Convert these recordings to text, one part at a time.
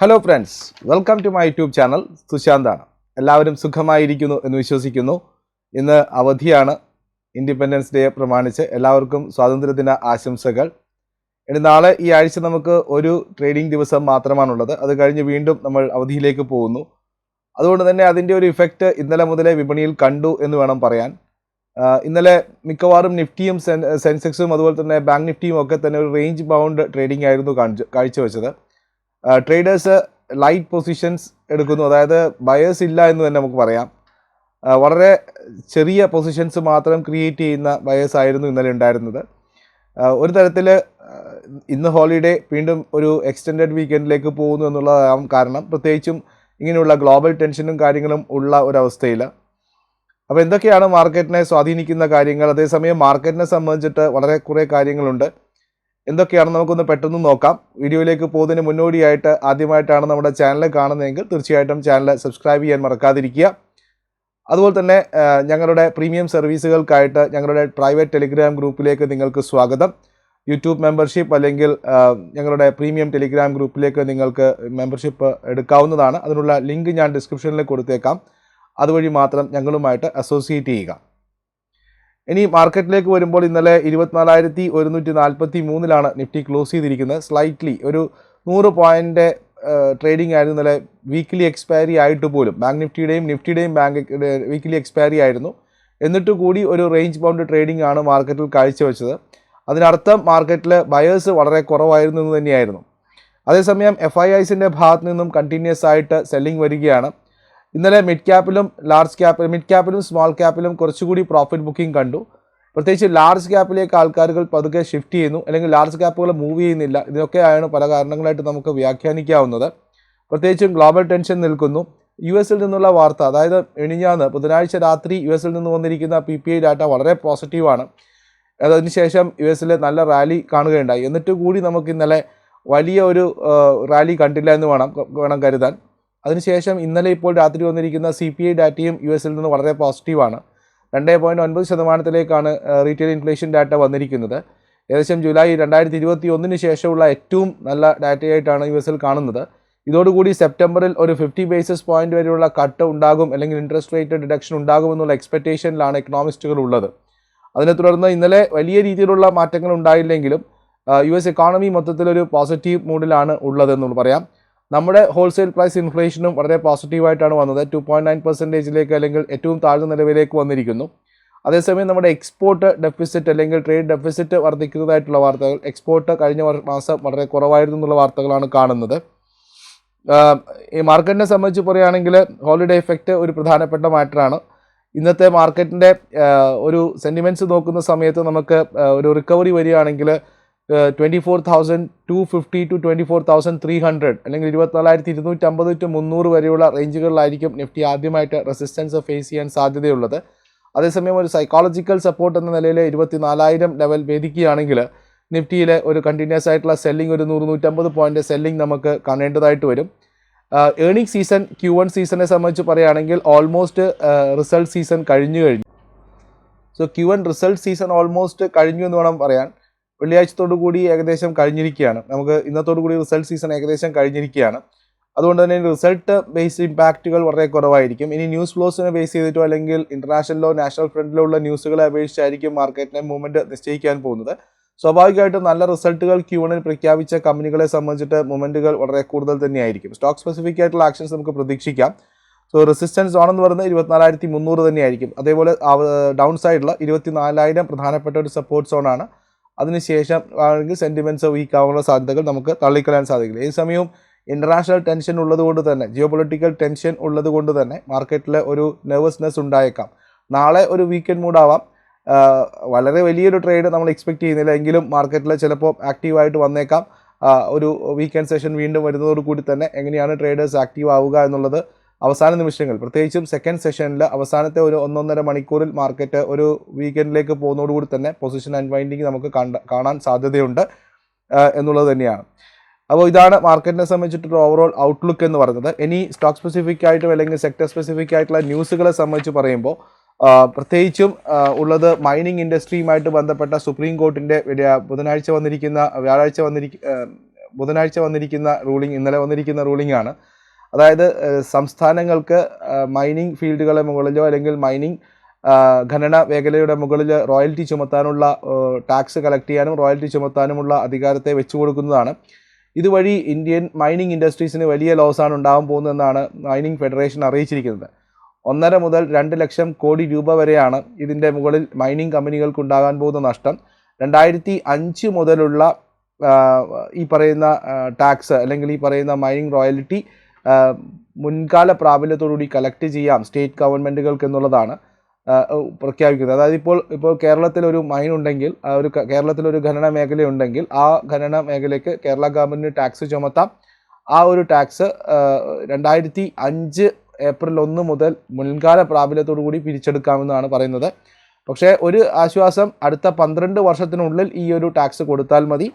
Hello friends welcome to my YouTube channel സുശാന്താണ് എല്ലാവരും സുഖമായിരിക്കുന്നു എന്ന് വിശ്വസിക്കുന്നു. ഇന്ന് അവധിയാണ്. ഇൻഡിപെൻഡൻസ് ഡേ പ്രമാണിച്ച് എല്ലാവർക്കും സ്വാതന്ത്ര്യദിന ആശംസകൾ. ഇനി നാളെ ഈ ആഴ്ച നമുക്ക് ഒരു ട്രേഡിംഗ് ദിവസം മാത്രമാണുള്ളത്. അത് കഴിഞ്ഞ് വീണ്ടും നമ്മൾ അവധിയിലേക്ക് പോകുന്നു. അതുകൊണ്ട് തന്നെ അതിന്റെ ഒരു ഇഫക്റ്റ് ഇന്നലെ മുതലേ വിപണിയിൽ കണ്ടു എന്ന് വേണം പറയാൻ. ഇന്നലെ മിക്കവാറും നിഫ്റ്റിയും സെൻസെക്സും അതുപോലെ തന്നെ ബാങ്ക് നിഫ്റ്റിയും ഒക്കെ തന്നെ ഒരു റേഞ്ച് ബൗണ്ട് ട്രേഡിംഗ് ആയിരുന്നു കാണിച്ചു കാഴ്ചവെച്ചത്. ട്രേഡേഴ്സ് ലൈറ്റ് പൊസിഷൻസ് എടുക്കുന്നു. അതായത് ബയേഴ്സ് ഇല്ല എന്ന് തന്നെ നമുക്ക് പറയാം. വളരെ ചെറിയ പൊസിഷൻസ് മാത്രം ക്രിയേറ്റ് ചെയ്യുന്ന ബയേഴ്സ് ആയിരുന്നു ഇന്നലെ ഉണ്ടായിരുന്നത്. ഒരു തരത്തിൽ ഇന്ന് ഹോളിഡേ വീണ്ടും ഒരു എക്സ്റ്റെൻഡഡ് വീക്കെൻഡിലേക്ക് പോകുന്നു എന്നുള്ളതാകും കാരണം. പ്രത്യേകിച്ചും ഇങ്ങനെയുള്ള ഗ്ലോബൽ ടെൻഷനും കാര്യങ്ങളും ഉള്ള ഒരവസ്ഥയിൽ അപ്പോൾ എന്തൊക്കെയാണ് മാർക്കറ്റിനെ സ്വാധീനിക്കുന്ന കാര്യങ്ങൾ? അതേസമയം മാർക്കറ്റിനെ സംബന്ധിച്ചിട്ട് വളരെ കുറേ കാര്യങ്ങളുണ്ട്. എന്തൊക്കെയാണ് നമുക്കൊന്ന് പെട്ടെന്ന് നോക്കാം. വീഡിയോയിലേക്ക് പോകുന്നതിന് മുന്നോടിയായിട്ട് ആദ്യമായിട്ടാണ് നമ്മുടെ ചാനൽ കാണുന്നതെങ്കിൽ തീർച്ചയായിട്ടും ചാനൽ സബ്സ്ക്രൈബ് ചെയ്യാൻ മറക്കാതിരിക്കുക. അതുപോലെ തന്നെ ഞങ്ങളുടെ പ്രീമിയം സർവീസുകൾക്കായിട്ട് ഞങ്ങളുടെ പ്രൈവറ്റ് ടെലിഗ്രാം ഗ്രൂപ്പിലേക്ക് നിങ്ങൾക്ക് സ്വാഗതം. യൂട്യൂബ് മെമ്പർഷിപ്പ് അല്ലെങ്കിൽ ഞങ്ങളുടെ പ്രീമിയം ടെലിഗ്രാം ഗ്രൂപ്പിലേക്ക് നിങ്ങൾക്ക് മെമ്പർഷിപ്പ് എടുക്കാവുന്നതാണ്. അതിനുള്ള ലിങ്ക് ഞാൻ ഡിസ്ക്രിപ്ഷനിൽ കൊടുത്തേക്കാം. അതുവഴി മാത്രം ഞങ്ങളുമായിട്ട് അസോസിയേറ്റ് ചെയ്യുക. ഇനി മാർക്കറ്റിലേക്ക് വരുമ്പോൾ ഇന്നലെ ഇരുപത്തിനാലായിരത്തി ഒരുന്നൂറ്റി നാൽപ്പത്തി മൂന്നിലാണ് നിഫ്റ്റി ക്ലോസ് ചെയ്തിരിക്കുന്നത്. സ്ലൈറ്റ്ലി ഒരു നൂറ് പോയിന്റ് ട്രേഡിംഗ് ആയിരുന്നു. ഇന്നലെ വീക്ക്ലി എക്സ്പയറി ആയിട്ട് പോലും ബാങ്ക് നിഫ്റ്റിയുടെയും നിഫ്റ്റിയുടെയും ബാങ്ക് വീക്ക്ലി എക്സ്പയറി ആയിരുന്നു. എന്നിട്ട് കൂടി ഒരു റേഞ്ച് ബൗണ്ട് ട്രേഡിംഗ് ആണ് മാർക്കറ്റിൽ കാഴ്ചവെച്ചത്. അതിനർത്ഥം മാർക്കറ്റിൽ ബയേഴ്സ് വളരെ കുറവായിരുന്നു എന്ന് തന്നെയായിരുന്നു. അതേസമയം എഫ് ഐ ഐസിന്റെ ഭാഗത്ത് നിന്നും കണ്ടിന്യൂസ് ആയിട്ട് സെല്ലിംഗ് വരികയാണ്. ഇന്നലെ മിഡ് ക്യാപ്പിലും ലാർജ് ക്യാപ്പ് മിഡ് ക്യാപ്പിലും സ്മോൾ ക്യാപ്പിലും കുറച്ചുകൂടി പ്രോഫിറ്റ് ബുക്കിംഗ് കണ്ടു. പ്രത്യേകിച്ച് ലാർജ് ക്യാപ്പിലേക്ക് ആൾക്കാരുകൾ പതുക്കെ ഷിഫ്റ്റ് ചെയ്യുന്നു. അല്ലെങ്കിൽ ലാർജ് ക്യാപ്പുകൾ മൂവ് ചെയ്യുന്നില്ല. ഇതൊക്കെയാണ് പല കാരണങ്ങളായിട്ട് നമുക്ക് വ്യാഖ്യാനിക്കാവുന്നത്. പ്രത്യേകിച്ചും ഗ്ലോബൽ ടെൻഷൻ നിൽക്കുന്നു. യു എസിൽ നിന്നുള്ള വാർത്ത അതായത് എണിഞ്ഞാന്ന് ബുധനാഴ്ച രാത്രി യു എസിൽ നിന്ന് വന്നിരിക്കുന്ന പി പി ഐ ഡാറ്റ വളരെ പോസിറ്റീവാണ് അതിനുശേഷം യു എസിൽ നല്ല റാലി കാണുകയുണ്ടായി. എന്നിട്ട് കൂടി നമുക്ക് ഇന്നലെ വലിയ ഒരു റാലി കണ്ടില്ല എന്ന് വേണം വേണം കരുതാൻ. അതിനുശേഷം ഇന്നലെ ഇപ്പോൾ രാത്രി വന്നിരിക്കുന്ന സി പി ഐ ഡാറ്റയും യു എസിൽ നിന്ന് വളരെ പോസിറ്റീവാണ് രണ്ട് പോയിന്റ് ഒൻപത് ശതമാനത്തിലേക്കാണ് റീറ്റെയിൽ ഇൻഫ്ലേഷൻ ഡാറ്റ വന്നിരിക്കുന്നത്. ഏകദേശം ജൂലൈ രണ്ടായിരത്തി ഇരുപത്തി ഒന്നിന് ശേഷമുള്ള ഏറ്റവും നല്ല ഡാറ്റയായിട്ടാണ് യു എസിൽ കാണുന്നത്. ഇതോടുകൂടി സെപ്റ്റംബറിൽ ഒരു ഫിഫ്റ്റി ബേസിസ് പോയിന്റ് വരെയുള്ള കട്ട് ഉണ്ടാകും അല്ലെങ്കിൽ ഇൻട്രസ്റ്റ് റേറ്റ് ഡിഡക്ഷൻ ഉണ്ടാകുമെന്നുള്ള എക്സ്പെക്റ്റേഷനിലാണ് എക്കണോമിസ്റ്റുകൾ ഉള്ളത്. അതിനെ തുടർന്ന് ഇന്നലെ വലിയ രീതിയിലുള്ള മാറ്റങ്ങൾ ഉണ്ടായില്ലെങ്കിലും യു എസ് എക്കോണമി മൊത്തത്തിലൊരു പോസിറ്റീവ് മൂഡിലാണ് ഉള്ളതെന്ന് പറയാം. നമ്മുടെ ഹോൾസെയിൽ പ്രൈസ് ഇൻഫ്ലേഷനും വളരെ പോസിറ്റീവായിട്ടാണ് വന്നത്. ടു പോയിന്റ് നയൻ പെർസെന്റേജിലേക്ക് അല്ലെങ്കിൽ ഏറ്റവും താഴ്ന്ന നിലവിലേക്ക് വന്നിരിക്കുന്നു. അതേസമയം നമ്മുടെ എക്സ്പോർട്ട് ഡെഫിസിറ്റ് അല്ലെങ്കിൽ ട്രേഡ് ഡെഫിസിറ്റ് വർദ്ധിക്കുന്നതായിട്ടുള്ള വാർത്തകൾ എക്സ്പോർട്ട് കഴിഞ്ഞ മാസം വളരെ കുറവായിരുന്നു എന്നുള്ള വാർത്തകളാണ് കാണുന്നത്. ഈ മാർക്കറ്റിനെ സംബന്ധിച്ച് പറയുകയാണെങ്കിൽ ഹോളിഡേ എഫക്റ്റ് ഒരു പ്രധാനപ്പെട്ട മാറ്ററാണ് ഇന്നത്തെ മാർക്കറ്റിന്റെ ഒരു സെന്റിമെന്റ്സ് നോക്കുന്ന സമയത്ത് നമുക്ക് ഒരു റിക്കവറി വരികയാണെങ്കിൽ twenty four thousand two fifty to twenty four thousand three hundred അല്ലെങ്കിൽ ഇരുപത്തിനാലായിരത്തി ഇരുന്നൂറ്റമ്പത് ടു മുന്നൂറ് വരെയുള്ള റേഞ്ചുകളിലായിരിക്കും നിഫ്റ്റി ആദ്യമായിട്ട് റെസിസ്റ്റൻസ് ഫേസ് ചെയ്യാൻ സാധ്യതയുള്ളത്. അതേസമയം ഒരു സൈക്കോളജിക്കൽ സപ്പോർട്ട് എന്ന നിലയിൽ ഇരുപത്തിനാലായിരം ലെവൽ വേദിക്കുകയാണെങ്കിൽ നിഫ്റ്റിയിലെ ഒരു കണ്ടിന്യൂസ് ആയിട്ടുള്ള സെല്ലിംഗ് ഒരു നൂറ് നൂറ്റമ്പത് പോയിന്റ് സെല്ലിംഗ് നമുക്ക് കാണേണ്ടതായിട്ട് വരും. ഏണിംഗ് സീസൺ ക്യൂ വൺ സീസണെ സംബന്ധിച്ച് പറയുകയാണെങ്കിൽ ഓൾമോസ്റ്റ് റിസൾട്ട് സീസൺ കഴിഞ്ഞു കഴിഞ്ഞു. So Q one result season almost കഴിഞ്ഞു എന്ന് വേണം പറയാൻ. വെള്ളിയാഴ്ചത്തോടു കൂടി ഏകദേശം കഴിഞ്ഞിരിക്കുകയാണ്. നമുക്ക് ഇന്നത്തോടു കൂടി റിസൾട്ട് സീസൺ ഏകദേശം കഴിഞ്ഞിരിക്കുകയാണ്. അതുകൊണ്ട് തന്നെ റിസൾട്ട് ബേസ്ഡ് ഇമ്പാക്റ്റുകൾ വളരെ കുറവായിരിക്കും. ഇനി ന്യൂസ് ഫ്ലോസിനെ ബേസ് ചെയ്തിട്ടോ അല്ലെങ്കിൽ ഇന്റർനാഷണലോ നാഷണൽ ഫ്രണ്ടിലോ ഉള്ള ന്യൂസുകളെ അപേക്ഷിച്ചായിരിക്കും മാർക്കറ്റിനെ മൂവ്മെന്റ് നിശ്ചയിക്കാൻ പോകുന്നത്. സ്വാഭാവികമായിട്ടും നല്ല റിസൾട്ടുകൾ ക്യൂണിൽ പ്രഖ്യാപിച്ച കമ്പനികളെ സംബന്ധിച്ചിട്ട് മൂവ്മെന്റുകൾ വളരെ കൂടുതൽ തന്നെയായിരിക്കും. സ്റ്റോക്ക് സ്പെസിഫിക് ആയിട്ടുള്ള ആക്ഷൻസ് നമുക്ക് പ്രതീക്ഷിക്കാം. സോ റെസിസ്റ്റൻസ് എന്ന് പറയുന്നത് ഇരുപത്തിനാലായിരത്തി മുന്നൂറ് തന്നെയായിരിക്കും. അതേപോലെ ഡൗൺ സൈഡിൽ ഇരുപത്തിനാലായിരം പ്രധാനപ്പെട്ട ഒരു സപ്പോർട്ട് സോണാണ് അതിനുശേഷം ആണെങ്കിൽ സെന്റിമെന്റ്സ് വീക്ക് ആവാനുള്ള സാധ്യതകൾ നമുക്ക് തള്ളിക്കളയാൻ സാധിക്കില്ല. ഈ സമയവും ഇന്റർനാഷണൽ ടെൻഷൻ ഉള്ളതുകൊണ്ട് തന്നെ ജിയോ പൊളിറ്റിക്കൽ ടെൻഷൻ ഉള്ളതുകൊണ്ട് തന്നെ മാർക്കറ്റിൽ ഒരു നെർവസ്നെസ് ഉണ്ടായേക്കാം. നാളെ ഒരു വീക്കെൻഡ് മൂഡാവാം വളരെ വലിയൊരു ട്രേഡ് നമ്മൾ എക്സ്പെക്ട് ചെയ്യുന്നില്ല. എങ്കിലും മാർക്കറ്റിൽ ചിലപ്പോൾ ആക്റ്റീവായിട്ട് വന്നേക്കാം. ഒരു വീക്കെൻഡ് സെഷൻ വീണ്ടും വരുന്നതോടുകൂടി തന്നെ എങ്ങനെയാണ് ട്രേഡേഴ്സ് ആക്റ്റീവ് ആവുക എന്നുള്ളത് അവസാന നിമിഷങ്ങൾ പ്രത്യേകിച്ചും സെക്കൻഡ് സെഷനിൽ അവസാനത്തെ ഒരു ഒന്നൊന്നര മണിക്കൂറിൽ മാർക്കറ്റ് ഒരു വീക്കെൻഡിലേക്ക് പോകുന്നതോടുകൂടി തന്നെ പൊസിഷൻ അൺവൈൻഡിങ് നമുക്ക് കാണാൻ സാധ്യതയുണ്ട് എന്നുള്ളത് തന്നെയാണ്. അപ്പോൾ ഇതാണ് മാർക്കറ്റിനെ സംബന്ധിച്ചിട്ടൊരു ഓവറോൾ ഔട്ട്ലുക്ക് എന്ന് പറയുന്നത്. ഇനി സ്റ്റോക്ക് സ്പെസിഫിക് ആയിട്ടും അല്ലെങ്കിൽ സെക്ടർ സ്പെസിഫിക് ആയിട്ടുള്ള ന്യൂസുകളെ സംബന്ധിച്ച് പറയുമ്പോൾ പ്രത്യേകിച്ചും ഉള്ളത് മൈനിങ് ഇൻഡസ്ട്രിയുമായിട്ട് ബന്ധപ്പെട്ട സുപ്രീം കോർട്ടിന്റെ ബുധനാഴ്ച വന്നിരിക്കുന്ന വ്യാഴാഴ്ച വന്നിരിക്കുന്ന ബുധനാഴ്ച വന്നിരിക്കുന്ന റൂളിംഗ് ഇന്നലെ വന്നിരിക്കുന്ന റൂളിംഗ് ആണ്. അതായത് സംസ്ഥാനങ്ങൾക്ക് മൈനിങ് ഫീൽഡുകളെ മുകളിലോ അല്ലെങ്കിൽ മൈനിങ് ഖനന മേഖലയുടെ മുകളിൽ റോയൽറ്റി ചുമത്താനുള്ള ടാക്സ് കളക്ട് ചെയ്യാനും റോയൽറ്റി ചുമത്താനുമുള്ള അധികാരത്തെ വെച്ചു കൊടുക്കുന്നതാണ് ഇതുവഴി ഇന്ത്യൻ മൈനിങ് ഇൻഡസ്ട്രീസിന് വലിയ ലോസാണ് ഉണ്ടാകാൻ പോകുന്നതെന്നാണ് മൈനിങ് ഫെഡറേഷൻ അറിയിച്ചിരിക്കുന്നത്. ഒന്നര മുതൽ രണ്ട് ലക്ഷം കോടി രൂപ വരെയാണ് ഇതിന്റെ മുകളിൽ മൈനിങ് കമ്പനികൾക്ക് ഉണ്ടാകാൻ പോകുന്ന നഷ്ടം. രണ്ടായിരത്തി അഞ്ച് മുതലുള്ള ഈ പറയുന്ന ടാക്സ് അല്ലെങ്കിൽ ഈ പറയുന്ന മൈനിങ് റോയൽറ്റി മുൻകാല പ്രാബല്യത്തോടുകൂടി കളക്ട് ചെയ്യാം സ്റ്റേറ്റ് ഗവൺമെന്റുകൾക്ക് എന്നുള്ളതാണ് പ്രഖ്യാപിക്കുന്നത്. അതായത് ഇപ്പോൾ ഇപ്പോൾ കേരളത്തിൽ ഒരു മൈൻ ഉണ്ടെങ്കിൽ ഒരു കേരളത്തിൽ ഒരു ഖനന മേഖല ഉണ്ടെങ്കിൽ ആ ഖനന മേഖലയ്ക്ക് കേരള ഗവൺമെന്റിന് ടാക്സ് ചുമത്താം. ആ ഒരു ടാക്സ് രണ്ടായിരത്തി അഞ്ച് ഏപ്രിൽ ഒന്ന് മുതൽ മുൻകാല പ്രാബല്യത്തോടു കൂടി പിരിച്ചെടുക്കാമെന്നാണ് പറയുന്നത്. പക്ഷേ ഒരു ആശ്വാസം അടുത്ത പന്ത്രണ്ട് വർഷത്തിനുള്ളിൽ ഈ ഒരു ടാക്സ് കൊടുത്താൽ മതി.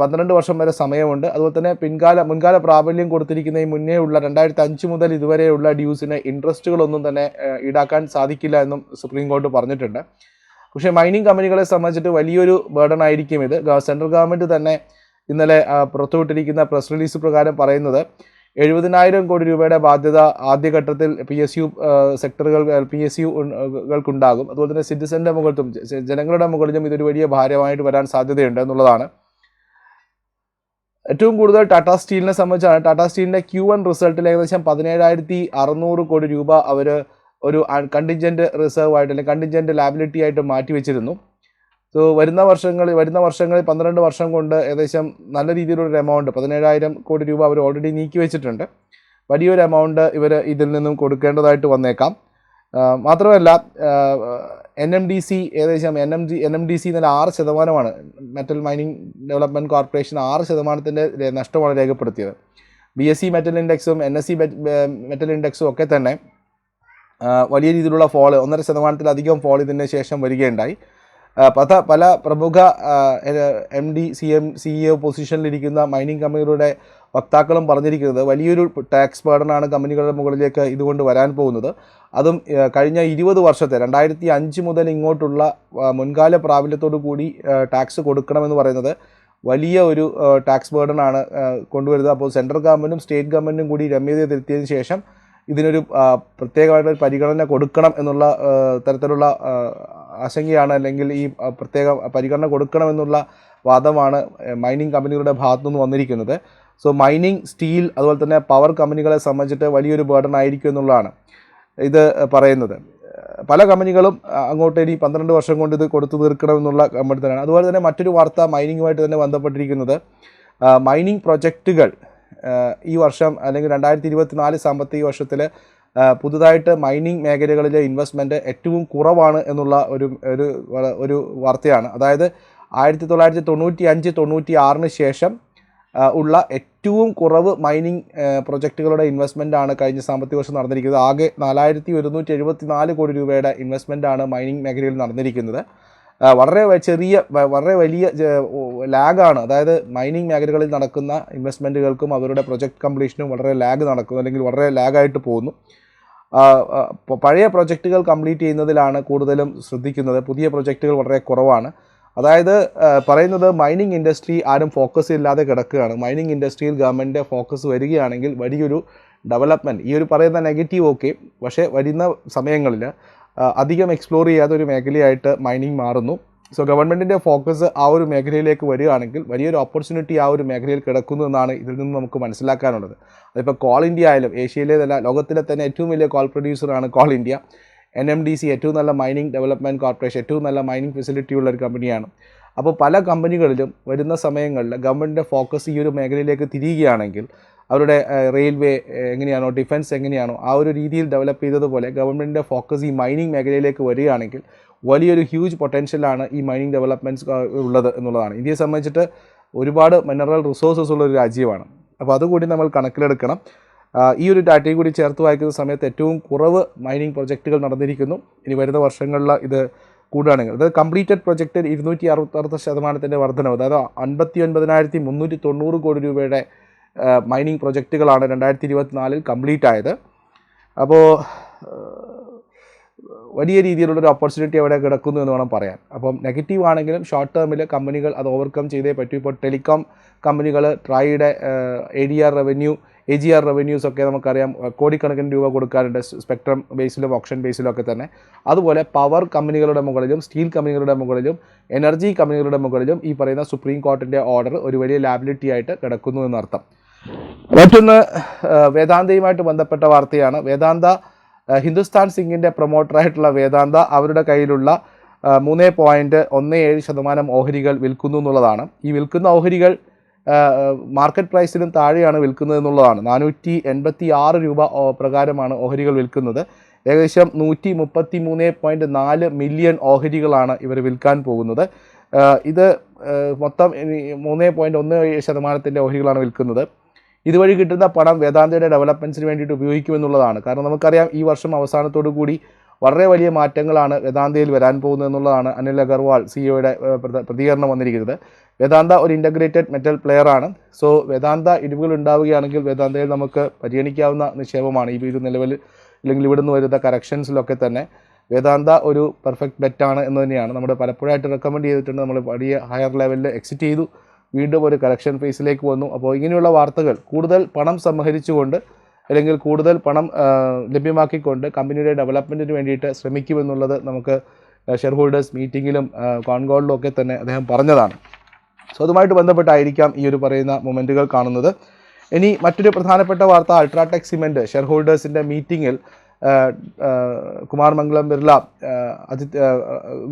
പന്ത്രണ്ട് വർഷം വരെ സമയമുണ്ട്. അതുപോലെ തന്നെ പിൻകാല മുൻകാല പ്രാബല്യം കൊടുത്തിരിക്കുന്ന ഈ മുന്നേ ഉള്ള രണ്ടായിരത്തി അഞ്ച് മുതൽ ഇതുവരെയുള്ള ഡ്യൂസിന് ഇൻട്രസ്റ്റുകളൊന്നും തന്നെ ഈടാക്കാൻ സാധിക്കില്ല എന്നും സുപ്രീം കോടതി പറഞ്ഞിട്ടുണ്ട്. പക്ഷേ മൈനിങ് കമ്പനികളെ സംബന്ധിച്ചിട്ട് വലിയൊരു ബേഡൺ ആയിരിക്കും ഇത്. സെൻട്രൽ ഗവൺമെന്റ് തന്നെ ഇന്നലെ പുറത്തുവിട്ടിരിക്കുന്ന പ്രസ് റിലീസ് പ്രകാരം പറയുന്നത് എഴുപതിനായിരം കോടി രൂപയുടെ ബാധ്യത ആദ്യഘട്ടത്തിൽ പി എസ് യു സെക്ടറുകൾ പി എസ് യുകൾക്കുണ്ടാകും അതുപോലെ തന്നെ സിറ്റിസന്റെ മുകളിലും ജനങ്ങളുടെ മുകളിലും ഇതൊരു വലിയ ഭാരമായിട്ട് വരാൻ സാധ്യതയുണ്ട് എന്നുള്ളതാണ്. ഏറ്റവും കൂടുതൽ ടാറ്റ സ്റ്റീലിനെ സംബന്ധിച്ചാണ്. ടാറ്റ സ്റ്റീലിന്റെ ക്യു വൺ റിസൾട്ടിൽ ഏകദേശം പതിനേഴായിരത്തി അറുന്നൂറ് കോടി രൂപ അവർ ഒരു കണ്ടിൻജന്റ് റിസർവ് ആയിട്ട് അല്ലെങ്കിൽ കണ്ടിൻജന്റ് ലാബിലിറ്റി ആയിട്ട് മാറ്റി വെച്ചിരുന്നു. സോ വരുന്ന വർഷങ്ങളിൽ വരുന്ന വർഷങ്ങളിൽ പന്ത്രണ്ട് വർഷം കൊണ്ട് ഏകദേശം നല്ല രീതിയിലൊരു എമൗണ്ട് പതിനേഴായിരം കോടി രൂപ അവർ ഓൾറെഡി നീക്കി വെച്ചിട്ടുണ്ട്. വലിയൊരു എമൗണ്ട് ഇവർ ഇതിൽ നിന്നും കൊടുക്കേണ്ടതായിട്ട് വന്നേക്കാം. മാത്രമല്ല എൻ എം ഡി സി ഏകദേശം N M G N M D C എന്നാൽ ആറ് ശതമാനമാണ് മെറ്റൽ മൈനിങ് ഡെവലപ്മെന്റ് കോർപ്പറേഷൻ ആറ് ശതമാനത്തിന്റെ നഷ്ടമാണ് രേഖപ്പെടുത്തിയത്. ബി എസ് സി മെറ്റൽ ഇൻഡെക്സും എൻ എസ് സി മെറ്റൽ ഇൻഡെക്സും ഒക്കെ തന്നെ വലിയ രീതിയിലുള്ള ഫോൾ ഒന്നര ശതമാനത്തിലധികം ഫോൾ ഇതിന് ശേഷം വരികയുണ്ടായി. പല പല പ്രമുഖ M D C M C E പൊസിഷനിലിരിക്കുന്ന mining കമ്പനികളുടെ വക്താക്കളും പറഞ്ഞിരിക്കുന്നത് വലിയൊരു ടാക്സ് ബേർഡനാണ് കമ്പനികളുടെ മുകളിലേക്ക് ഇതുകൊണ്ട് വരാൻ പോകുന്നത്. അതും കഴിഞ്ഞ ഇരുപത് വർഷത്തെ രണ്ടായിരത്തി അഞ്ച് മുതൽ ഇങ്ങോട്ടുള്ള മുൻകാല പ്രാബല്യത്തോടു കൂടി ടാക്സ് കൊടുക്കണമെന്ന് പറയുന്നത് വലിയ ഒരു ടാക്സ് ബേർഡനാണ് കൊണ്ടുവരുന്നത്. അപ്പോൾ സെൻട്രൽ ഗവൺമെന്റും സ്റ്റേറ്റ് ഗവൺമെന്റും കൂടി രമ്യത തിരുത്തിയതിന് ശേഷം ഇതിനൊരു പ്രത്യേകമായിട്ടൊരു പരിഗണന കൊടുക്കണം എന്നുള്ള തരത്തിലുള്ള ആശങ്കയാണ് അല്ലെങ്കിൽ ഈ പ്രത്യേക പരിഗണന കൊടുക്കണമെന്നുള്ള വാദമാണ് മൈനിങ് കമ്പനികളുടെ ഭാഗത്തുനിന്ന് വന്നിരിക്കുന്നത്. സോ മൈനിങ് സ്റ്റീൽ അതുപോലെ തന്നെ പവർ കമ്പനികളെ സംബന്ധിച്ചിട്ട് വലിയൊരു ബേർഡൻ ആയിരിക്കും എന്നുള്ളതാണ് ഇത് പറയുന്നത്. പല കമ്പനികളും അങ്ങോട്ട് ഇനി പന്ത്രണ്ട് വർഷം കൊണ്ട് ഇത് കൊടുത്തു തീർക്കണമെന്നുള്ള കമ്പനി തന്നെയാണ്. അതുപോലെ തന്നെ മറ്റൊരു വാർത്ത മൈനിങ്ങുമായിട്ട് തന്നെ ബന്ധപ്പെട്ടിരിക്കുന്നത്. മൈനിങ് പ്രൊജക്റ്റുകൾ ഈ വർഷം അല്ലെങ്കിൽ രണ്ടായിരത്തി ഇരുപത്തിനാല് സാമ്പത്തിക വർഷത്തിൽ പുതുതായിട്ട് മൈനിങ് മേഖലകളിലെ ഇൻവെസ്റ്റ്മെന്റ് ഏറ്റവും കുറവാണ് എന്നുള്ള ഒരു ഒരു ഒരു വാർത്തയാണ്. അതായത് ആയിരത്തി തൊള്ളായിരത്തി തൊണ്ണൂറ്റി അഞ്ച് തൊണ്ണൂറ്റി ആറിന് ശേഷം ഉള്ള ഏറ്റവും കുറവ് മൈനിങ് പ്രൊജക്റ്റുകളുടെ ഇൻവെസ്റ്റ്മെന്റ് ആണ് കഴിഞ്ഞ സാമ്പത്തിക വർഷം നടന്നിരിക്കുന്നത്. ആകെ നാലായിരത്തി ഒരുന്നൂറ്റി എഴുപത്തി നാല് കോടി രൂപയുടെ ഇൻവെസ്റ്റ്മെന്റ് ആണ് മൈനിങ് മേഖലയിൽ നടന്നിരിക്കുന്നത്. വളരെ ചെറിയ വളരെ വലിയ ലാഗാണ് അതായത് മൈനിങ് മേഖലകളിൽ നടക്കുന്ന ഇൻവെസ്റ്റ്മെന്റുകൾക്കും അവരുടെ പ്രൊജക്ട് കംപ്ലീഷനും വളരെ ലാഗ് നടക്കുന്നു. അല്ലെങ്കിൽ വളരെ ലാഗായിട്ട് പോകുന്നു. പഴയ പ്രൊജക്റ്റുകൾ കംപ്ലീറ്റ് ചെയ്യുന്നതിലാണ് കൂടുതലും ശ്രദ്ധിക്കുന്നത്. പുതിയ പ്രൊജക്റ്റുകൾ വളരെ കുറവാണ്. അതായത് പറയുന്നത് മൈനിങ് ഇൻഡസ്ട്രി ആരും ഫോക്കസ് ഇല്ലാതെ കിടക്കുകയാണ്. മൈനിങ് ഇൻഡസ്ട്രിയിൽ ഗവൺമെന്റ് ഫോക്കസ് വരികയാണെങ്കിൽ വലിയൊരു ഡെവലപ്മെന്റ് ഈ ഒരു പറയുന്ന നെഗറ്റീവ് ഓക്കെ പക്ഷേ വരുന്ന സമയങ്ങളിൽ അധികം എക്സ്പ്ലോർ ചെയ്യാത്ത ഒരു മേഖലയായിട്ട് മൈനിങ് മാറുന്നു. സോ ഗവൺമെന്റിന്റെ ഫോക്കസ് ആ ഒരു മേഖലയിലേക്ക് വരികയാണെങ്കിൽ വലിയൊരു ഓപ്പർച്യൂണിറ്റി ആ ഒരു മേഖലയിൽ കിടക്കുന്നു എന്നാണ് ഇതിൽ നിന്ന് നമുക്ക് മനസ്സിലാക്കാനുള്ളത്. അതിപ്പോൾ കോൾ ഇന്ത്യ ആയാലും ഏഷ്യയിലേതല്ല ലോകത്തിലെ തന്നെ ഏറ്റവും വലിയ coal പ്രൊഡ്യൂസറാണ് coal India N M D C ഏറ്റവും നല്ല മൈനിങ് ഡെവലപ്മെന്റ് കോർപ്പറേഷൻ ഏറ്റവും നല്ല മൈനിങ് ഫെസിലിറ്റി ഉള്ള ഒരു കമ്പനിയാണ് അപ്പോൾ പല കമ്പനികളിലും വരുന്ന സമയങ്ങളിൽ ഗവൺമെന്റിന്റെ ഫോക്കസ് ഈ ഒരു മേഖലയിലേക്ക് തിരിയുകയാണെങ്കിൽ അവരുടെ റെയിൽവേ എങ്ങനെയാണോ ഡിഫൻസ് എങ്ങനെയാണോ ആ ഒരു രീതിയിൽ ഡെവലപ്പ് ചെയ്തതുപോലെ ഗവൺമെന്റിന്റെ ഫോക്കസ് ഈ മൈനിങ് മേഖലയിലേക്ക് വരികയാണെങ്കിൽ വലിയൊരു ഹ്യൂജ് പൊട്ടൻഷ്യലാണ് ഈ മൈനിങ് ഡെവലപ്മെന്റ്സ് ഉള്ളത് എന്നുള്ളതാണ്. ഇന്ത്യയെ സംബന്ധിച്ചിട്ട് ഒരുപാട് മിനറൽ റിസോഴ്സസ് ഉള്ള ഒരു രാജ്യമാണ്. അപ്പോൾ അതുകൂടി നമ്മൾ കണക്കിലെടുക്കണം. ഈ ഒരു ഡാറ്റയും കൂടി ചേർത്ത് വായിക്കുന്ന സമയത്ത് ഏറ്റവും കുറവ് മൈനിങ് പ്രൊജക്റ്റുകൾ നടന്നിരിക്കുന്നു. ഇനി വരുന്ന വർഷങ്ങളിൽ ഇത് കൂടുകയാണെങ്കിൽ അതായത് കംപ്ലീറ്റഡ് പ്രൊജക്റ്റ് ഇരുന്നൂറ്റി അറുപത്തറുപത് ശതമാനത്തിന്റെ വർധനവ്. അതായത് അൻപത്തി ഒൻപതിനായിരത്തി മുന്നൂറ്റി തൊണ്ണൂറ് കോടി രൂപയുടെ മൈനിങ് പ്രൊജക്റ്റുകളാണ് രണ്ടായിരത്തി ഇരുപത്തിനാലിൽ കംപ്ലീറ്റ് ആയത്. അപ്പോൾ വലിയ രീതിയിലുള്ളൊരു ഓപ്പർച്യൂണിറ്റി അവിടെ കിടക്കുന്നു എന്ന് വേണം പറയാൻ. അപ്പം നെഗറ്റീവ് ആണെങ്കിലും ഷോർട്ട് ടേമിൽ കമ്പനികൾ അത് ഓവർകം ചെയ്തേ പറ്റൂ. ഇപ്പോൾ ടെലികോം കമ്പനികൾ ട്രൈയുടെ A D R revenue A G R revenues ഒക്കെ നമുക്കറിയാം. കോടിക്കണക്കിന് രൂപ കൊടുക്കാറുണ്ട്. സ്പെക്ട്രം ബേസിലും ഓപ്ഷൻ ബേസിലും ഒക്കെ തന്നെ. അതുപോലെ പവർ കമ്പനികളുടെ മുകളിലും സ്റ്റീൽ കമ്പനികളുടെ മുകളിലും എനർജി കമ്പനികളുടെ മുകളിലും ഈ പറയുന്ന സുപ്രീം കോർട്ടിന്റെ ഓർഡർ ഒരു വലിയ ലാബിലിറ്റി ആയിട്ട് കിടക്കുന്നു എന്നർത്ഥം. മറ്റൊന്ന് വേദാന്തയുമായിട്ട് ബന്ധപ്പെട്ട വാർത്തയാണ്. വേദാന്ത ഹിന്ദുസ്ഥാൻ സിംഗിന്റെ പ്രൊമോട്ടറായിട്ടുള്ള വേദാന്ത അവരുടെ കയ്യിലുള്ള മൂന്ന് പോയിന്റ് ഒന്ന് ഏഴ് ശതമാനം ഓഹരികൾ വിൽക്കുന്നു എന്നുള്ളതാണ്. ഈ വിൽക്കുന്ന ഓഹരികൾ മാർക്കറ്റ് പ്രൈസിലും താഴെയാണ് വിൽക്കുന്നത് എന്നുള്ളതാണ്. നാനൂറ്റി എൺപത്തി ആറ് രൂപ പ്രകാരമാണ് ഓഹരികൾ വിൽക്കുന്നത്. ഏകദേശം നൂറ്റി മുപ്പത്തി മൂന്ന് പോയിന്റ് നാല് മില്യൺ ഓഹരികളാണ് ഇവർ വിൽക്കാൻ പോകുന്നത്. ഇത് മൊത്തം മൂന്ന് പോയിന്റ് ഒന്ന് ശതമാനത്തിന്റെ ഓഹരികളാണ് വിൽക്കുന്നത്. ഇതുവഴി കിട്ടുന്ന പണം വേദാന്തയുടെ ഡെവലപ്മെന്റ്സിന് വേണ്ടിയിട്ട് ഉപയോഗിക്കുമെന്നുള്ളതാണ് കാരണം നമുക്കറിയാം ഈ വർഷം അവസാനത്തോടു കൂടി വളരെ വലിയ മാറ്റങ്ങളാണ് വേദാന്തയിൽ വരാൻ പോകുന്നത് എന്നുള്ളതാണ് അനിൽ അഗർവാൾ സിഇഒയുടെ പ്രതികരണം വന്നിരിക്കുന്നത്. വേദാന്ത ഒരു ഇന്റഗ്രേറ്റഡ് മെറ്റൽ പ്ലെയർ ആണ്. സോ വേദാന്ത ഇടിവുകൾ ഉണ്ടാവുകയാണെങ്കിൽ വേദാന്തയിൽ നമുക്ക് പരിഗണിക്കാവുന്ന നിക്ഷേപമാണ് ഈ ഒരു നിലവിൽ അല്ലെങ്കിൽ ഇവിടുന്ന് വരുന്ന കറക്ഷൻസിലൊക്കെ തന്നെ. വേദാന്ത ഒരു പെർഫെക്റ്റ് ബെറ്റാണ് എന്ന് തന്നെയാണ്. നമ്മൾ പലപ്പോഴായിട്ട് റെക്കമെൻഡ് ചെയ്തിട്ടുണ്ട്. നമ്മൾ വലിയ ഹയർ ലെവലിൽ എക്സിറ്റ് ചെയ്തു. വീണ്ടും ഒരു കറക്ഷൻ ഫേസിലേക്ക് വന്നു. അപ്പോൾ ഇങ്ങനെയുള്ള വാർത്തകൾ കൂടുതൽ പണം സംഹരിച്ചുകൊണ്ട് അല്ലെങ്കിൽ കൂടുതൽ പണം ലഭ്യമാക്കിക്കൊണ്ട് കമ്പനിയുടെ ഡെവലപ്മെന്റിന് വേണ്ടിയിട്ട് ശ്രമിക്കുമെന്നുള്ളത് നമുക്ക് ഷെയർ ഹോൾഡേഴ്സ് മീറ്റിങ്ങിലും കോൺകോളിലും ഒക്കെ തന്നെ അദ്ദേഹം പറഞ്ഞതാണ്. സോ അതുമായിട്ട് ബന്ധപ്പെട്ടായിരിക്കാം ഈ ഒരു പറയുന്ന മൊമെന്റുകൾ കാണുന്നത്. ഇനി മറ്റൊരു പ്രധാനപ്പെട്ട വാർത്ത അൾട്രാടെക് സിമെന്റ് ഷെയർ ഹോൾഡേഴ്സിന്റെ മീറ്റിങ്ങിൽ കുമാർ മംഗളം ബിർള അതി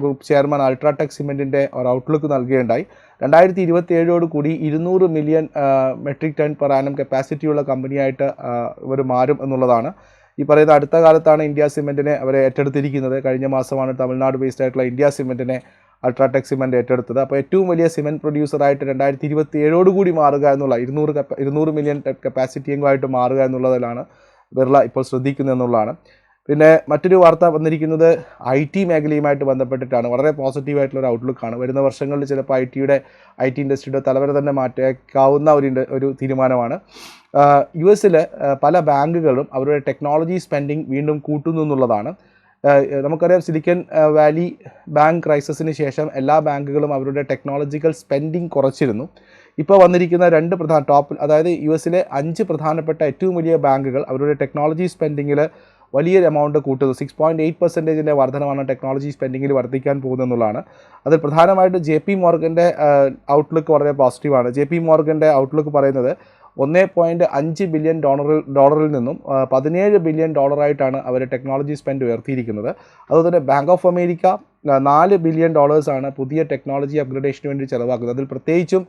ഗ്രൂപ്പ് ചെയർമാൻ അൾട്രാടെക് സിമെന്റിന്റെ ഒരു ഔട്ട്ലുക്ക് നൽകുകയുണ്ടായി. രണ്ടായിരത്തി ഇരുപത്തി ഏഴോട് കൂടി ഇരുന്നൂറ് million metric ton per annum കപ്പാസിറ്റിയുള്ള കമ്പനിയായിട്ട് ഇവർ മാറും എന്നുള്ളതാണ്. ഈ പറയുന്ന അടുത്ത കാലത്താണ് ഇന്ത്യ സിമെന്റിനെ അവരെ ഏറ്റെടുത്തിരിക്കുന്നത്. കഴിഞ്ഞ മാസമാണ് തമിഴ്നാട് ബേസ്ഡ് ആയിട്ടുള്ള ഇന്ത്യ സിമെന്റിനെ അൾട്രാടെക് സിമെന്റ് ഏറ്റെടുത്തത്. അപ്പോൾ ഏറ്റവും വലിയ സിമെന്റ് പ്രൊഡ്യൂസറായിട്ട് രണ്ടായിരത്തി ഇരുപത്തി ഏഴോട് കൂടി മാറുക എന്നുള്ള ഇരുന്നൂറ് കപ്പ ഇരുന്നൂറ് മില്യൺ കപ്പാസിറ്റിയെങ്കുമായിട്ട് മാറുക എന്നുള്ളതിലാണ് ബിർള ഇപ്പോൾ ശ്രദ്ധിക്കുന്നത് എന്നുള്ളതാണ് പിന്നെ മറ്റൊരു വാർത്ത വന്നിരിക്കുന്നത് ഐ ടി മേഖലയുമായിട്ട് ബന്ധപ്പെട്ടിട്ടാണ്. വളരെ പോസിറ്റീവായിട്ടുള്ള ഒരു ഔട്ട്ലുക്കാണ് വരുന്ന വർഷങ്ങളിൽ ചിലപ്പോൾ ഐ ടിയുടെ ഐ ടി ഇൻഡസ്ട്രിയുടെ തലവര തന്നെ മാറ്റേക്കാവുന്ന ഒരു ഒരു തീരുമാനമാണ്. യു എസിലെ പല ബാങ്കുകളും അവരുടെ ടെക്നോളജി സ്പെൻഡിങ് വീണ്ടും കൂട്ടുന്നു എന്നുള്ളതാണ്. നമുക്കറിയാം സിലിക്കൻ വാലി ബാങ്ക് ക്രൈസിസിന് ശേഷം എല്ലാ ബാങ്കുകളും അവരുടെ ടെക്നോളജിക്കൽ സ്പെൻഡിങ് കുറച്ചിരുന്നു. ഇപ്പോൾ വന്നിരിക്കുന്ന രണ്ട് പ്രധാന ടോപ്പ് അതായത് യു എസിലെ അഞ്ച് പ്രധാനപ്പെട്ട ഏറ്റവും വലിയ ബാങ്കുകൾ അവരുടെ ടെക്നോളജി സ്പെൻഡിങ്ങിൽ വലിയൊരു എമൗണ്ട് കൂട്ടുന്നത് സിക്സ് പോയിന്റ് എയ്റ്റ് പെർസെന്റേജിന്റെ വർധനമാണ് ടെക്നോളജി സ്പെൻഡിങ്ങിൽ വർദ്ധിക്കാൻ പോകുന്നതെന്നുള്ളതാണ്. അതിൽ പ്രധാനമായിട്ട് ജെ പി മോർഗന്റെ ഔട്ട്ലുക്ക് വളരെ പോസിറ്റീവാണ് ജെ പി മോർഗന്റെ ഔട്ട്ലുക്ക് പറയുന്നത് ഒന്ന് പോയിന്റ് അഞ്ച് ബില്യൺ ഡോളറിൽ ഡോളറിൽ നിന്നും പതിനേഴ് ബില്യൺ ഡോളറായിട്ടാണ് അവർ ടെക്നോളജി സ്പെൻഡ് ഉയർത്തിയിരിക്കുന്നത്. അതുപോലെ തന്നെ ബാങ്ക് ഓഫ് അമേരിക്ക നാല് ബില്യൺ ഡോളേഴ്സാണ് പുതിയ ടെക്നോളജി അപ്ഗ്രഡേഷന് വേണ്ടി ചിലവാക്കുന്നത്. അതിൽ പ്രത്യേകിച്ചും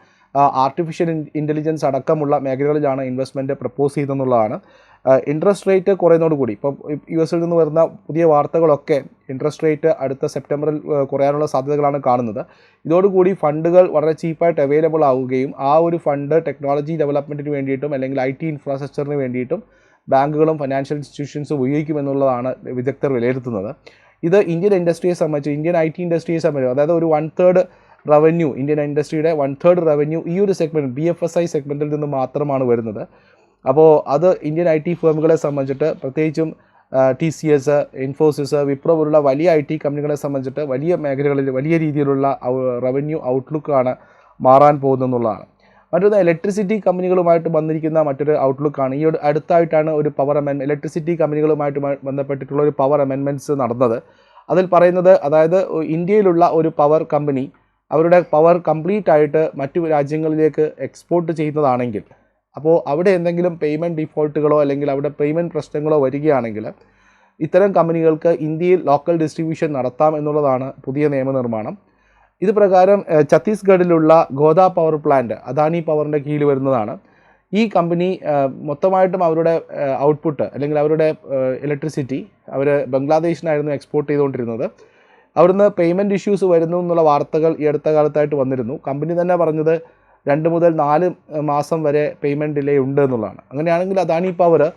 ആർട്ടിഫിഷ്യൽ ഇന്റലിജൻസ് അടക്കമുള്ള മേഖലകളിലാണ് ഇൻവെസ്റ്റ്മെന്റ് പ്രപ്പോസ് ചെയ്തെന്നുള്ളതാണ്. ഇൻട്രസ്റ്റ് റേറ്റ് കുറയുന്നതോടുകൂടി ഇപ്പം യു എസിൽ നിന്ന് വരുന്ന പുതിയ വാർത്തകളൊക്കെ ഇൻട്രസ്റ്റ് റേറ്റ് അടുത്ത സെപ്റ്റംബറിൽ കുറയാനുള്ള സാധ്യതകളാണ് കാണുന്നത്. ഇതോടുകൂടി ഫണ്ടുകൾ വളരെ ചീപ്പായിട്ട് അവൈലബിൾ ആവുകയും ആ ഒരു ഫണ്ട് ടെക്നോളജി ഡെവലപ്മെന്റിന് വേണ്ടിയിട്ടും അല്ലെങ്കിൽ ഐ ടി ഇൻഫ്രാസ്ട്രക്ചറിന് വേണ്ടിയിട്ടും ബാങ്കുകളും ഫൈനാൻഷ്യൽ ഇൻസ്റ്റിറ്റ്യൂഷൻസ് ഉപയോഗിക്കുമെന്നുള്ളതാണ് വിദഗ്ധർ വിലയിരുത്തുന്നത്. ഇത് ഇന്ത്യൻ ഇൻഡസ്ട്രിയെ സംബന്ധിച്ച് ഇന്ത്യൻ ഐ ടി ഇൻഡസ്ട്രിയെ സംബന്ധിച്ച് അതായത് ഒരു വൺ തേർഡ് റവന്യൂ ഇന്ത്യൻ ഇൻഡസ്ട്രിയുടെ വൺ തേർഡ് റവന്യൂ ഈ ഒരു segment B F S I സെഗ്മെന്റിൽ നിന്ന് മാത്രമാണ് വരുന്നത്. അപ്പോൾ അത് ഇന്ത്യൻ ഐ ടി ഫേമുകളെ സംബന്ധിച്ചിട്ട് പ്രത്യേകിച്ചും T C S Infosys Wipro പോലുള്ള വലിയ ഐ ടി കമ്പനികളെ സംബന്ധിച്ചിട്ട് വലിയ മേഖലകളിൽ വലിയ രീതിയിലുള്ള റവന്യൂ ഔട്ട്ലുക്കാണ് മാറാൻ പോകുന്നതെന്നുള്ളതാണ്. മറ്റൊന്ന് ഇലക്ട്രിസിറ്റി കമ്പനികളുമായിട്ട് വന്നിരിക്കുന്ന മറ്റൊരു ഔട്ട്ലുക്കാണ് ഈ അടുത്തായിട്ടാണ് ഒരു പവർ അമെൻമെന്റ് ഇലക്ട്രിസിറ്റി കമ്പനികളുമായിട്ട് ബന്ധപ്പെട്ടിട്ടുള്ള ഒരു പവർ അമെൻമെന്റ്സ് നടന്നത്. അതിൽ പറയുന്നത് അതായത് ഇന്ത്യയിലുള്ള ഒരു പവർ കമ്പനി അവരുടെ പവർ കംപ്ലീറ്റ് ആയിട്ട് മറ്റു രാജ്യങ്ങളിലേക്ക് എക്സ്പോർട്ട് ചെയ്യുന്നതാണെങ്കിൽ അപ്പോൾ അവിടെ എന്തെങ്കിലും പേയ്മെന്റ് ഡിഫോൾട്ടുകളോ അല്ലെങ്കിൽ അവിടെ പേയ്മെന്റ് പ്രശ്നങ്ങളോ വരികയാണെങ്കിൽ ഇത്തരം കമ്പനികൾക്ക് ഇന്ത്യയിൽ ലോക്കൽ ഡിസ്ട്രിബ്യൂഷൻ നടത്താം എന്നുള്ളതാണ് പുതിയ നിയമനിർമ്മാണം. ഇത് പ്രകാരം ഛത്തീസ്ഗഡിലുള്ള ഗോദ പവർ പ്ലാന്റ് അദാനി പവറിന്റെ കീഴിൽ വരുന്നതാണ്. ഈ കമ്പനി മൊത്തമായിട്ടും അവരുടെ ഔട്ട്പുട്ട് അല്ലെങ്കിൽ അവരുടെ ഇലക്ട്രിസിറ്റി അവർ ബംഗ്ലാദേശിനായിരുന്നു എക്സ്പോർട്ട് ചെയ്തുകൊണ്ടിരുന്നത്. അവിടുന്ന് പേയ്മെന്റ് ഇഷ്യൂസ് വരുന്നു എന്നുള്ള വാർത്തകൾ ഈ അടുത്ത കാലത്തായിട്ട് വന്നിരുന്നു. കമ്പനി തന്നെ പറഞ്ഞത് രണ്ട് മുതൽ നാല് മാസം വരെ പേയ്മെന്റ് ഡിലേ ഉണ്ട് എന്നുള്ളതാണ്. അങ്ങനെയാണെങ്കിൽ അതാണ് ഇപ്പോൾ പവർ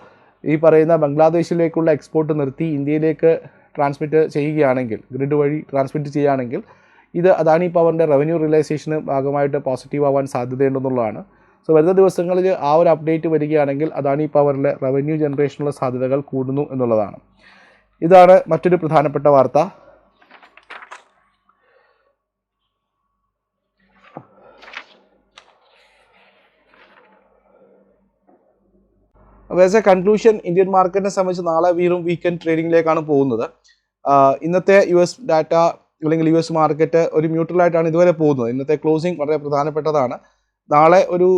ഈ പറയുന്ന ബംഗ്ലാദേശിലേക്കുള്ള എക്സ്പോർട്ട് നിർത്തി ഇന്ത്യയിലേക്ക് ട്രാൻസ്മിറ്റ് ചെയ്യുകയാണെങ്കിൽ ഗ്രിഡ് വഴി ട്രാൻസ്മിറ്റ് ചെയ്യുകയാണെങ്കിൽ ഇത് അദാനി പവറിന്റെ റവന്യൂ റിയലൈസേഷന് ഭാഗമായിട്ട് പോസിറ്റീവ് ആവാൻ സാധ്യതയുണ്ടെന്നുള്ളതാണ്. സോ വരുന്ന ദിവസങ്ങളിൽ ആ ഒരു അപ്ഡേറ്റ് വരികയാണെങ്കിൽ അദാനി പവറിലെ റവന്യൂ ജനറേഷനുള്ള സാധ്യതകൾ കൂടുന്നു എന്നുള്ളതാണ്. ഇതാണ് മറ്റൊരു പ്രധാനപ്പെട്ട വാർത്ത. ആസ് എ കൺക്ലൂഷൻ ഇന്ത്യൻ മാർക്കറ്റിനെ സംബന്ധിച്ച് നാളെ വീറും വീക്കെൻഡ് ട്രേഡിംഗിലേക്കാണ് പോകുന്നത്. ഇന്നത്തെ യു എസ് ഡാറ്റ അല്ലെങ്കിൽ യു എസ് മാർക്കറ്റ് ഒരു ആയിട്ടാണ് ഇതുവരെ പോകുന്നത്. ഇന്നത്തെ ക്ലോസിംഗ് വളരെ പ്രധാനപ്പെട്ടതാണ്. നാളെ ഒരു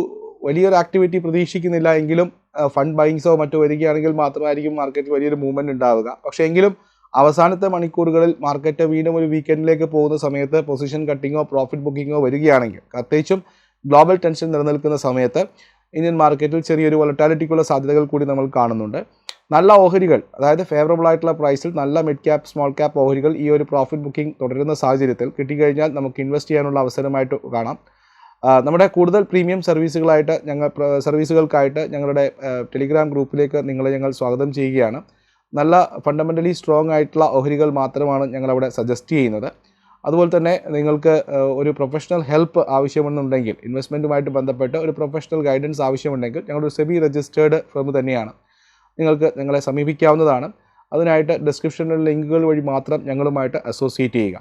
വലിയൊരു ആക്ടിവിറ്റി പ്രതീക്ഷിക്കുന്നില്ല എങ്കിലും ഫണ്ട് ബൈങ്സോ മറ്റോ വരികയാണെങ്കിൽ മാത്രമായിരിക്കും മാർക്കറ്റിൽ വലിയൊരു മൂവ്മെന്റ് ഉണ്ടാവുക. പക്ഷേ എങ്കിലും അവസാനത്തെ മണിക്കൂറുകളിൽ മാർക്കറ്റ് വീണ്ടും ഒരു വീക്കെൻഡിലേക്ക് പോകുന്ന സമയത്ത് പൊസിഷൻ കട്ടിങ്ങോ പ്രോഫിറ്റ് ബുക്കിങ്ങോ വരികയാണെങ്കിൽ പ്രത്യേകിച്ചും ഗ്ലോബൽ ടെൻഷൻ നിലനിൽക്കുന്ന സമയത്ത് ഇന്ത്യൻ മാർക്കറ്റിൽ ചെറിയൊരു വൊളറ്റാലിറ്റിക്കുള്ള സാധ്യതകൾ കൂടി നമ്മൾ കാണുന്നുണ്ട്. നല്ല ഓഹരികൾ അതായത് ഫേവറബിൾ ആയിട്ടുള്ള പ്രൈസിൽ നല്ല മിഡ് ക്യാപ് സ്മോൾ ക്യാപ് ഓഹരികൾ ഈ ഒരു പ്രോഫിറ്റ് ബുക്കിംഗ് തുടരുന്ന സാഹചര്യത്തിൽ കിട്ടിക്കഴിഞ്ഞാൽ നമുക്ക് ഇൻവെസ്റ്റ് ചെയ്യാനുള്ള അവസരമായിട്ട് കാണാം. നമ്മുടെ കൂടുതൽ പ്രീമിയം സർവീസുകളായിട്ട് ഞങ്ങൾ സർവീസുകൾക്കായിട്ട് ഞങ്ങളുടെ ടെലിഗ്രാം ഗ്രൂപ്പിലേക്ക് നിങ്ങളെ ഞങ്ങൾ സ്വാഗതം ചെയ്യുകയാണ്. നല്ല ഫണ്ടമെന്റലി സ്ട്രോങ് ആയിട്ടുള്ള ഓഹരികൾ മാത്രമാണ് ഞങ്ങളവിടെ സജസ്റ്റ് ചെയ്യുന്നത്. അതുപോലെ തന്നെ നിങ്ങൾക്ക് ഒരു പ്രൊഫഷണൽ ഹെൽപ്പ് ആവശ്യമെന്നുണ്ടെങ്കിൽ ഇൻവെസ്റ്റ്മെന്റുമായിട്ട് ബന്ധപ്പെട്ട് ഒരു പ്രൊഫഷണൽ ഗൈഡൻസ് ആവശ്യമുണ്ടെങ്കിൽ ഞങ്ങളൊരു സെബി രജിസ്റ്റേർഡ് ഫേം തന്നെയാണ്. നിങ്ങൾക്ക് ഞങ്ങളെ സമീപിക്കാവുന്നതാണ്. അതിനായിട്ട് ഡിസ്ക്രിപ്ഷനിലുള്ള ലിങ്കുകൾ വഴി മാത്രം ഞങ്ങളുമായിട്ട് അസോസിയേറ്റ് ചെയ്യുക.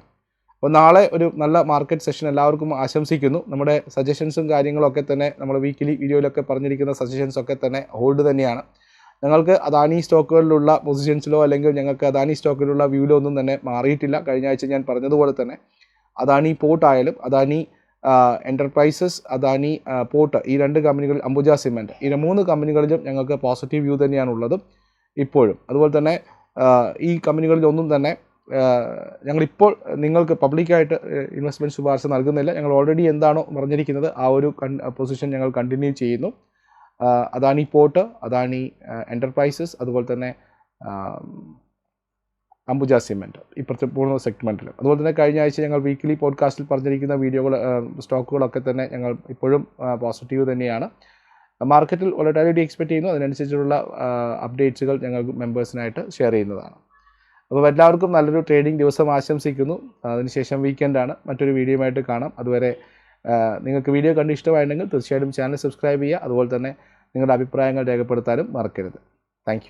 അപ്പോൾ നാളെ ഒരു നല്ല മാർക്കറ്റ് സെഷൻ എല്ലാവർക്കും ആശംസിക്കുന്നു. നമ്മുടെ സജഷൻസും കാര്യങ്ങളൊക്കെ തന്നെ നമ്മൾ വീക്കിലി വീഡിയോയിലൊക്കെ പറഞ്ഞിരിക്കുന്ന സജഷൻസൊക്കെ തന്നെ ഹോൾഡ് തന്നെയാണ്. ഞങ്ങൾക്ക് അദാനി സ്റ്റോക്കുകളിലുള്ള പൊസിഷൻസിലോ അല്ലെങ്കിൽ ഞങ്ങൾക്ക് അദാനി സ്റ്റോക്കിലുള്ള വ്യൂവിലോ ഒന്നും തന്നെ മാറിയിട്ടില്ല. കഴിഞ്ഞ ആഴ്ച ഞാൻ പറഞ്ഞതുപോലെ തന്നെ അദാനി പോർട്ട് ആയാലും അദാനി എന്റർപ്രൈസസ് അദാനി പോർട്ട് ഈ രണ്ട് കമ്പനികളിൽ അംബുജ സിമെന്റ് ഈ മൂന്ന് കമ്പനികളിലും ഞങ്ങൾക്ക് പോസിറ്റീവ് വ്യൂ തന്നെയാണ് ഉള്ളത് ഇപ്പോഴും. അതുപോലെ തന്നെ ഈ കമ്പനികളിലൊന്നും തന്നെ ഞങ്ങളിപ്പോൾ നിങ്ങൾക്ക് പബ്ലിക്കായിട്ട് ഇൻവെസ്റ്റ്മെന്റ് ശുപാർശ നൽകുന്നില്ല. ഞങ്ങൾ ഓൾറെഡി എന്താണോ പറഞ്ഞിരിക്കുന്നത് ആ ഒരു പൊസിഷൻ ഞങ്ങൾ കണ്ടിന്യൂ ചെയ്യുന്നു. അദാനി പോർട്ട് അദാനി എന്റർപ്രൈസസ് അതുപോലെ തന്നെ അംബുജ സിമെന്റ് ഇപ്പോഴത്തെ പൂർണ സെഗ്മെന്റിലും അതുപോലെ തന്നെ കഴിഞ്ഞ ആഴ്ച ഞങ്ങൾ വീക്കിലി പോഡ്കാസ്റ്റിൽ പറഞ്ഞിരിക്കുന്ന വീഡിയോകൾ സ്റ്റോക്കുകളൊക്കെ തന്നെ ഞങ്ങൾ ഇപ്പോഴും പോസിറ്റീവ് തന്നെയാണ്. മാർക്കറ്റിൽ വോളറ്റാലിറ്റി എക്സ്പെക്റ്റ് ചെയ്യുന്നു. അതിനനുസരിച്ചുള്ള അപ്ഡേറ്റ്സുകൾ ഞങ്ങൾ മെമ്പേഴ്സിനായിട്ട് ഷെയർ ചെയ്യുന്നതാണ്. അപ്പോൾ എല്ലാവർക്കും നല്ലൊരു ട്രേഡിംഗ് ദിവസം ആശംസിക്കുന്നു. അതിനുശേഷം വീക്കെൻഡാണ് മറ്റൊരു വീഡിയോയുമായിട്ട് കാണാം. അതുവരെ നിങ്ങൾക്ക് വീഡിയോ കണ്ട് ഇഷ്ടമായിട്ടുണ്ടെങ്കിൽ തീർച്ചയായിട്ടും ചാനൽ സബ്സ്ക്രൈബ് ചെയ്യുക. അതുപോലെ തന്നെ നിങ്ങളുടെ അഭിപ്രായങ്ങൾ രേഖപ്പെടുത്താനും മറക്കരുത്. താങ്ക്